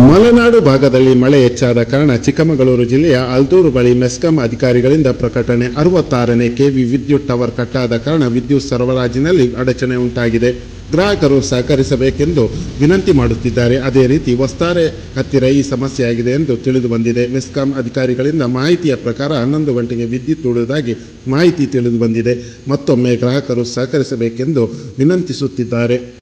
ಮಲೆನಾಡು ಭಾಗದಲ್ಲಿ ಮಳೆ ಹೆಚ್ಚಾದ ಕಾರಣ ಚಿಕ್ಕಮಗಳೂರು ಜಿಲ್ಲೆಯ ಅಲ್ದೂರು ಬಳಿ ಮೆಸ್ಕಾಂ ಅಧಿಕಾರಿಗಳಿಂದ ಪ್ರಕಟಣೆ ಅರವತ್ತಾರನೇ ಕೆವಿ ವಿದ್ಯುತ್ ಟವರ್ ಕಟ್ಟಾದ ಕಾರಣ ವಿದ್ಯುತ್ ಸರಬರಾಜಿನಲ್ಲಿ ಅಡಚಣೆ ಉಂಟಾಗಿದೆ. ಗ್ರಾಹಕರು ಸಹಕರಿಸಬೇಕೆಂದು ವಿನಂತಿ ಮಾಡುತ್ತಿದ್ದಾರೆ. ಅದೇ ರೀತಿ ವಸ್ತಾರೆ ಹತ್ತಿರ ಈ ಸಮಸ್ಯೆಯಾಗಿದೆ ಎಂದು ತಿಳಿದು ಬಂದಿದೆ. ಮೆಸ್ಕಾಂ ಅಧಿಕಾರಿಗಳಿಂದ ಮಾಹಿತಿಯ ಪ್ರಕಾರ ಹನ್ನೊಂದು ಗಂಟೆಗೆ ವಿದ್ಯುತ್ ಉಳಿದಾಗಿ ಮಾಹಿತಿ ತಿಳಿದು ಬಂದಿದೆ. ಮತ್ತೊಮ್ಮೆ ಗ್ರಾಹಕರು ಸಹಕರಿಸಬೇಕೆಂದು ವಿನಂತಿಸುತ್ತಿದ್ದಾರೆ.